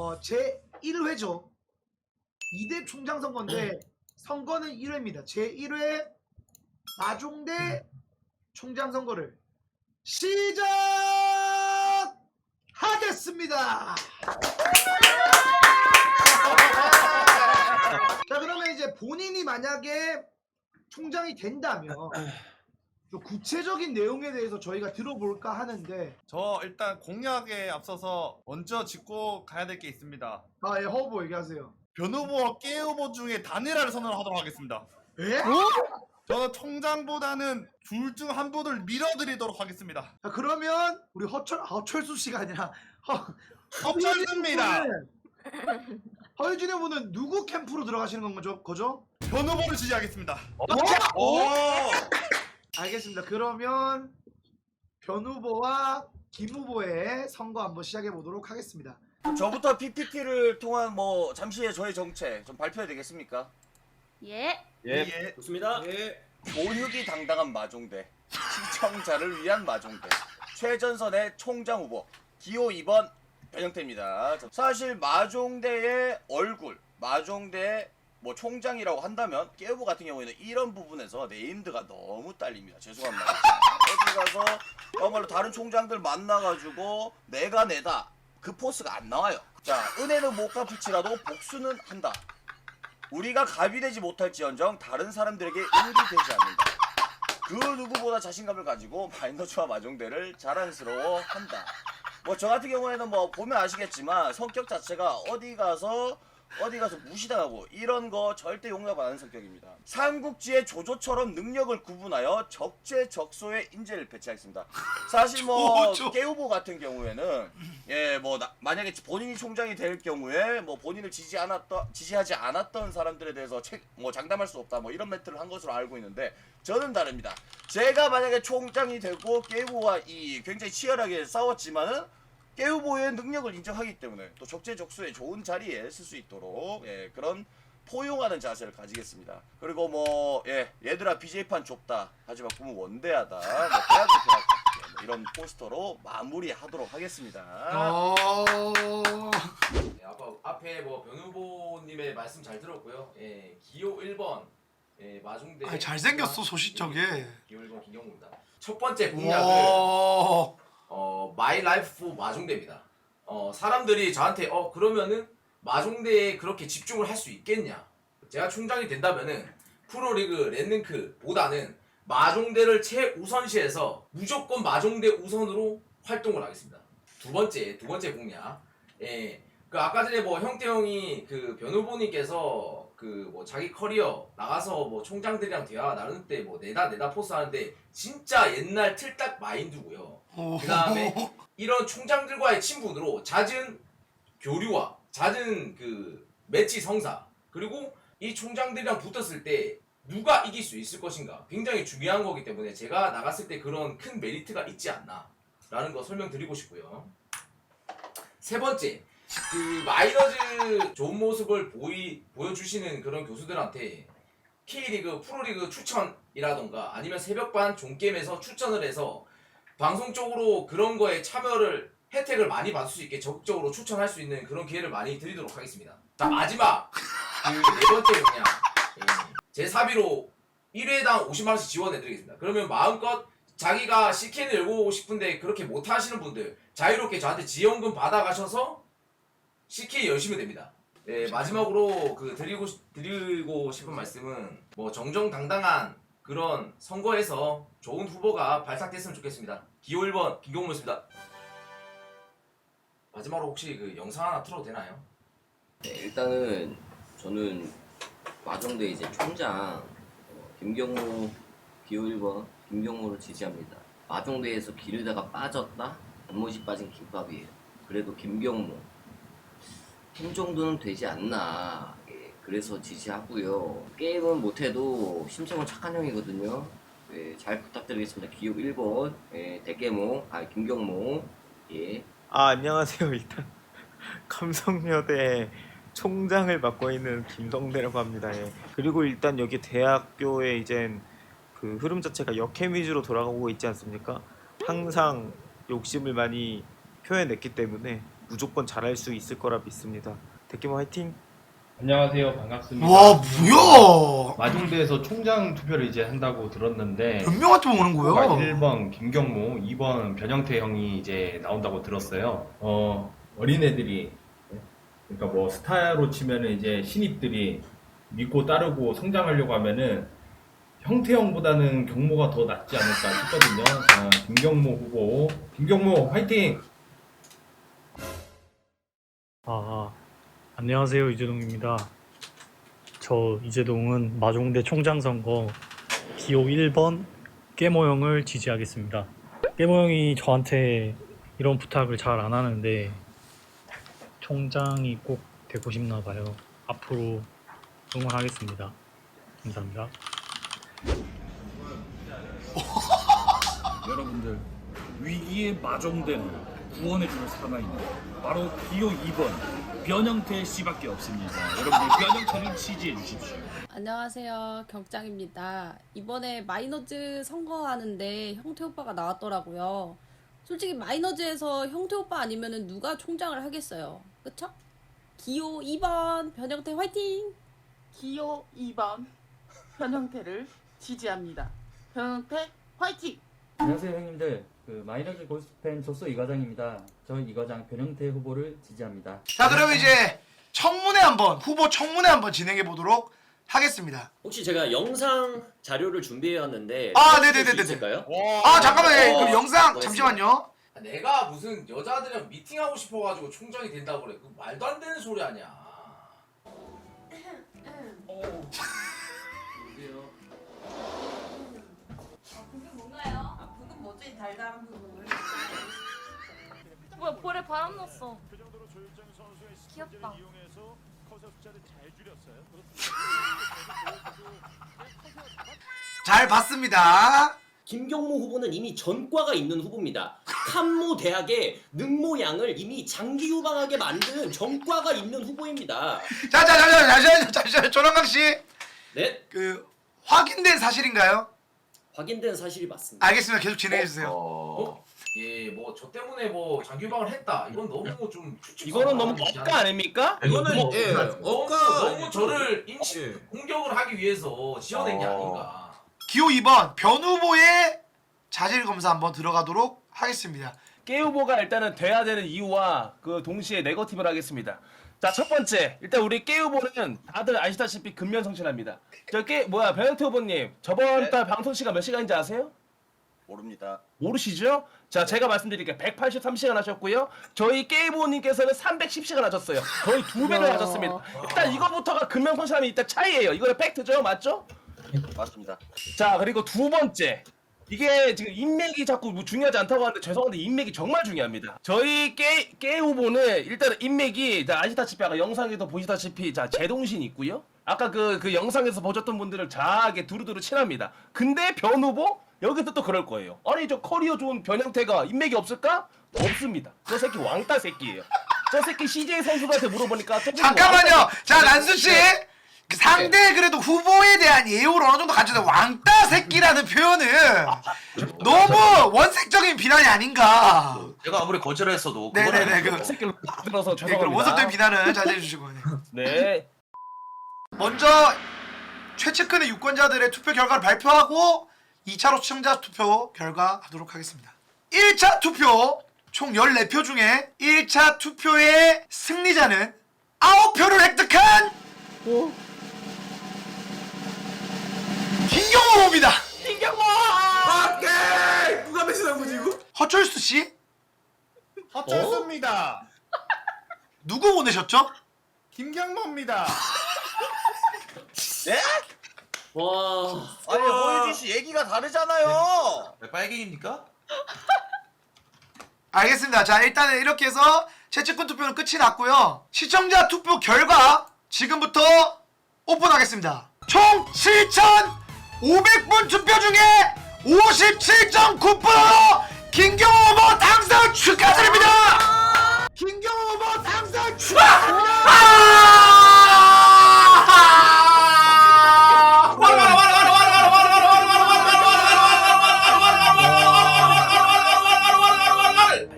어, 제 1회죠. 2대 총장 선거인데 선거는 1회입니다. 제 1회 마종대 총장 선거를 시작하겠습니다. 자 그러면 이제 본인이 만약에 총장이 된다면 좀 구체적인 내용에 대해서 저희가 들어볼까 하는데 저 일단 공약에 앞서서 먼저 짚고 가야 될 게 있습니다. 아예 허브 얘기하세요. 변후보와 깨후보 중에 단일화를 선언하도록 하겠습니다. 예? 저는 총장보다는 둘 중 한 분을 밀어드리도록 하겠습니다. 자, 그러면 우리 허철 아, 허철수 씨가 아니라 허, 허철수입니다. 허유진 후보는 누구 캠프로 들어가시는 건 거죠? 거죠? 변후보를 지지하겠습니다. 오! 알겠습니다. 그러면 변 후보와 김 후보의 선거 한번 시작해 보도록 하겠습니다. 저부터 PPT를 통한 뭐 잠시의 저의 정책 좀 발표해야 되겠습니까? 예. 예. 좋습니다. 보육이 당당한 마종대, 시청자를 위한 마종대, 최전선의 총장 후보 기호 2번 변형태입니다. 사실 마종대의 얼굴, 마종대의 뭐 총장이라고 한다면 깨우보 같은 경우에는 이런 부분에서 네임드가 너무 딸립니다. 죄송합니다. 어디 가서 정말로 다른 총장들 만나가지고 내가 내다 그 포스가 안 나와요. 자 은혜는 못 갚을지라도 복수는 한다. 우리가 갑이 되지 못할지언정 다른 사람들에게 을이 되지 않는다. 그 누구보다 자신감을 가지고 마이너츠와 마종대를 자랑스러워한다. 뭐 저 같은 경우에는 뭐 보면 아시겠지만 성격 자체가 어디 가서 어디 가서 무시당하고 이런 거 절대 용납 안 하는 성격입니다. 삼국지의 조조처럼 능력을 구분하여 적재적소의 인재를 배치하겠습니다. 사실 뭐 조조. 깨우보 같은 경우에는 예 뭐 만약에 본인이 총장이 될 경우에 뭐 본인을 지지 않았던 지지하지 않았던 사람들에 대해서 책 뭐 장담할 수 없다 뭐 이런 멘트를 한 것으로 알고 있는데 저는 다릅니다. 제가 만약에 총장이 되고 깨우보와 이 굉장히 치열하게 싸웠지만은 깨우보의 능력을 인정하기 때문에 또 적재적소에 좋은 자리에 쓸 수 있도록 예, 그런 포용하는 자세를 가지겠습니다. 그리고 뭐 예, 얘들아 BJ판 좁다 하지만 꿈은 원대하다 뭐 대학교 대학 예, 뭐 이런 포스터로 마무리하도록 하겠습니다. 어... 네, 아까 앞에 뭐 변후보님의 말씀 잘 들었고요. 예, 기호 1번 예, 마중대. 아 잘생겼어 소시적에. 기호 1번 김경무입니다. 첫 번째 공약을 와. 어 마이 라이프 마중대입니다. 어 사람들이 저한테 어 그러면은 마중대에 그렇게 집중을 할 수 있겠냐? 제가 총장이 된다면은 프로리그 랜능크보다는 마종대를 최우선시해서 무조건 마종대 우선으로 활동을 하겠습니다. 두 번째 두 번째 공약. 예. 그 아까 전에 뭐 형태 형이 그 변후보님께서 그 뭐 자기 커리어 나가서 뭐 총장들이랑 대화 나눌 때 뭐 내다 내다 포스 하는데 진짜 옛날 틀딱 마인드고요. 그 다음에 이런 총장들과의 친분으로 잦은 교류와 잦은 그 매치 성사 그리고 이 총장들이랑 붙었을 때 누가 이길 수 있을 것인가 굉장히 중요한 거기 때문에 제가 나갔을 때 그런 큰 메리트가 있지 않나 라는 거 설명드리고 싶고요 세 번째 그 마이너즈 좋은 모습을 보이, 보여주시는 그런 교수들한테 K리그 프로리그 추천이라던가 아니면 새벽반 종게임에서 추천을 해서 방송 쪽으로 그런 거에 참여를 혜택을 많이 받을 수 있게 적극적으로 추천할 수 있는 그런 기회를 많이 드리도록 하겠습니다. 자 마지막 그 네 번째 공약 예, 제 사비로 1회당 50만 원씩 지원해드리겠습니다. 그러면 마음껏 자기가 CK를 열고 싶은데 그렇게 못 하시는 분들 자유롭게 저한테 지원금 받아가셔서 CK 열심히 됩니다. 네, 마지막으로 그 드리고 싶- 드리고 싶은 말씀은 뭐 정정당당한 그런 선거에서 좋은 후보가 발탁됐으면 좋겠습니다. 기호 1번 김경무였습니다. 마지막으로 혹시 그 영상 하나 틀어도 되나요? 네, 일단은 저는 마정대 이제 총장 어, 김경무 기호 1번 김경무를 지지합니다. 마정대에서 기르다가 빠졌다? 단못이 빠진 김밥이에요. 그래도 김경무 힘 정도는 되지 않나. 예, 그래서 지지하고요. 게임은 못해도 심성은 착한 형이거든요. 예, 잘 부탁드리겠습니다. 기호 1번 예, 대깨모 아 김경모 예. 아 안녕하세요 일단 감성여대 총장을 맡고 있는 김성대라고 합니다 예. 그리고 일단 여기 대학교에 이젠 그 흐름 자체가 역캠 위주로 돌아가고 있지 않습니까 항상 욕심을 많이 표현했기 때문에 무조건 잘할 수 있을 거라 믿습니다. 대규모 화이팅! 안녕하세요. 반갑습니다. 와 뭐야? 마중대에서 총장 투표를 이제 한다고 들었는데 몇 명한테 오는 거야? 1번 김경모, 2번 변형태 형이 이제 나온다고 들었어요. 어, 어린애들이 그러니까 뭐 스타로 치면은 이제 신입들이 믿고 따르고 성장하려고 하면은 형태 형보다는 경모가 더 낫지 않을까 싶거든요. 자, 김경모 후보. 김경모 화이팅! 아, 안녕하세요. 이재동입니다. 저 이재동은 마종대 총장 선거 기호 1번 깨모형을 지지하겠습니다. 깨모형이 저한테 이런 부탁을 잘 안 하는데 총장이 꼭 되고 싶나 봐요. 앞으로 응원하겠습니다. 감사합니다. 여러분들 위기의 마종대는 구원해줄 사람이 있는 바로 기호 2번 변형태 씨밖에 없습니다. 여러분들 변형태를 지지해 주십시오. 안녕하세요. 경장입니다. 이번에 마이너즈 선거하는데 형태 오빠가 나왔더라고요. 솔직히 마이너즈에서 형태 오빠 아니면은 누가 총장을 하겠어요. 그쵸? 기호 2번 변형태 화이팅! 기호 2번 변형태를 지지합니다. 변형태 화이팅! 안녕하세요 형님들 그 마이너즈 골스팬 조소 이과장입니다 저 이과장 변형태 후보를 지지합니다 자 그럼 이제 청문회 한번 후보 청문회 한번 진행해 보도록 하겠습니다. 혹시 제가 영상 자료를 준비해 왔는데 아, 네네네네. 있을까요? 아 잠깐만 요 어, 그럼 영상 뭐 잠시만요. 내가 무슨 여자들이랑 미팅하고 싶어가지고 총장이 된다고 그래. 그 말도 안 되는 소리 아니야. 달달한 부분. 뭐야 볼에 바람 났어. 귀엽다. 잘 봤습니다. 김경모 후보는 이미 전과가 있는 후보입니다. 칸모 대학의 능모양을 이미 장기 후방하게 만든 전과가 있는 후보입니다. 자 자 잠시만 잠시만요 잠시만요 조남강 씨그 네, 확인된 사실인가요? 확인된 사실이 맞습니다. 알겠습니다. 계속 진행해 주세요. 어? 예, 뭐 저 때문에 뭐 장기방을 했다. 이건 너무 좀 추측. 이거는 너무 억까 아닙니까? 이거는 뭐, 예, 너무, 억까 너무 저를 인식 예. 공격을 하기 위해서 지어낸 게 어. 아닌가. 기호 2번 변 후보의 자질 검사 한번 들어가도록 하겠습니다. 깨 후보가 일단은 돼야 되는 이유와 그 동시에 네거티브를 하겠습니다. 자, 첫 번째. 일단 우리 깨 후보는 다들 아시다시피 근면 성실합니다. 저깨 뭐야, 변형태 후보님. 저번 네. 달 방송 시간 몇 시간인지 아세요? 모릅니다. 모르시죠? 자, 제가 말씀드릴게요. 183시간 하셨고요. 저희 게이모님께서는 310시간 하셨어요. 거의 두 배를 하셨습니다. 일단 이거부터가 근면성실함이 일단 차이예요. 이거는 팩트죠? 맞죠? 맞습니다. 자 그리고 두 번째 이게 지금 인맥이 자꾸 뭐 중요하지 않다고 하는데 죄송한데 인맥이 정말 중요합니다. 저희 깨, 깨 후보는 일단 인맥이 자, 아시다시피 아까 영상에도 보시다시피 자 제동신 있고요. 아까 그, 그 영상에서 보셨던 분들을 자하게 두루두루 친합니다. 근데 변 후보 여기서 또 그럴 거예요. 아니 저 커리어 좋은 변형태가 인맥이 없을까? 없습니다. 저 새끼 왕따 새끼예요. 저 새끼 CJ 선수들한테 물어보니까 저 새끼 잠깐만요. 자 새끼. 난수 씨. 그 상대 그래도 후보에 대한 예우를 어느 정도 갖춰서 왕따 새끼라는 표현은 너무 원색적인 비난이 아닌가. 제가 아무리 거절을 했어도 네네네 그, 저 새끼를 들어서 네, 그럼 죄송합니다. 원색적인 비난은 자제해 주시고. 네. 네. 먼저 최측근의 유권자들의 투표 결과를 발표하고 2차로 시청자 투표 결과 하도록 하겠습니다. 1차 투표 총 14표 중에 1차 투표의 승리자는 9표를 획득한 김경호 후보입니다. 김경모! 오케이! 누가 배신한 거지 이거? 허철수 씨 허철수입니다. 누구 보내셨죠? 김경모입니다. 와, 아니 허유진 씨 얘기가 다르잖아요. 빨갱입니까? 알겠습니다. 자, 일단은 이렇게 해서 최측근 투표는 끝이 났고요. 시청자 투표 결과 지금부터 오픈하겠습니다. 총 7,500분 투표 중에 57.9%로 김경호 후보 당선 축하드립니다. 김경호 후보 당선 축하드립니다.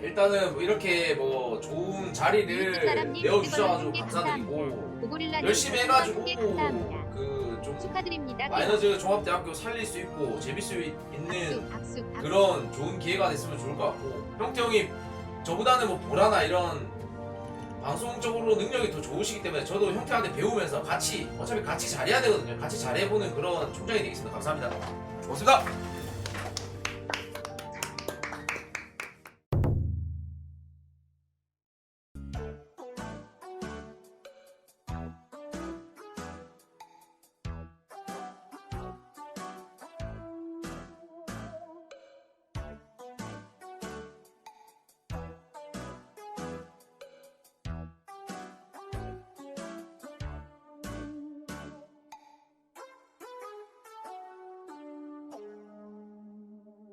일단은 뭐 이렇게 뭐 좋은 자리 내어주셔가지고 감사드리고 열심히 해가지고 그좀 축하드립니다. 마이너즈 종합대학교 살릴 수 있고 재밌을 수 있는 그런 좋은 기회가 됐으면 좋을 것 같고 형태 형이 저보다는 뭐 보라나 이런 방송적으로 능력이 더 좋으시기 때문에 저도 형태한테 배우면서 같이 어차피 같이 잘해야 되거든요. 같이 잘해보는 그런 총장이 되겠습니다. 감사합니다. 고맙습니다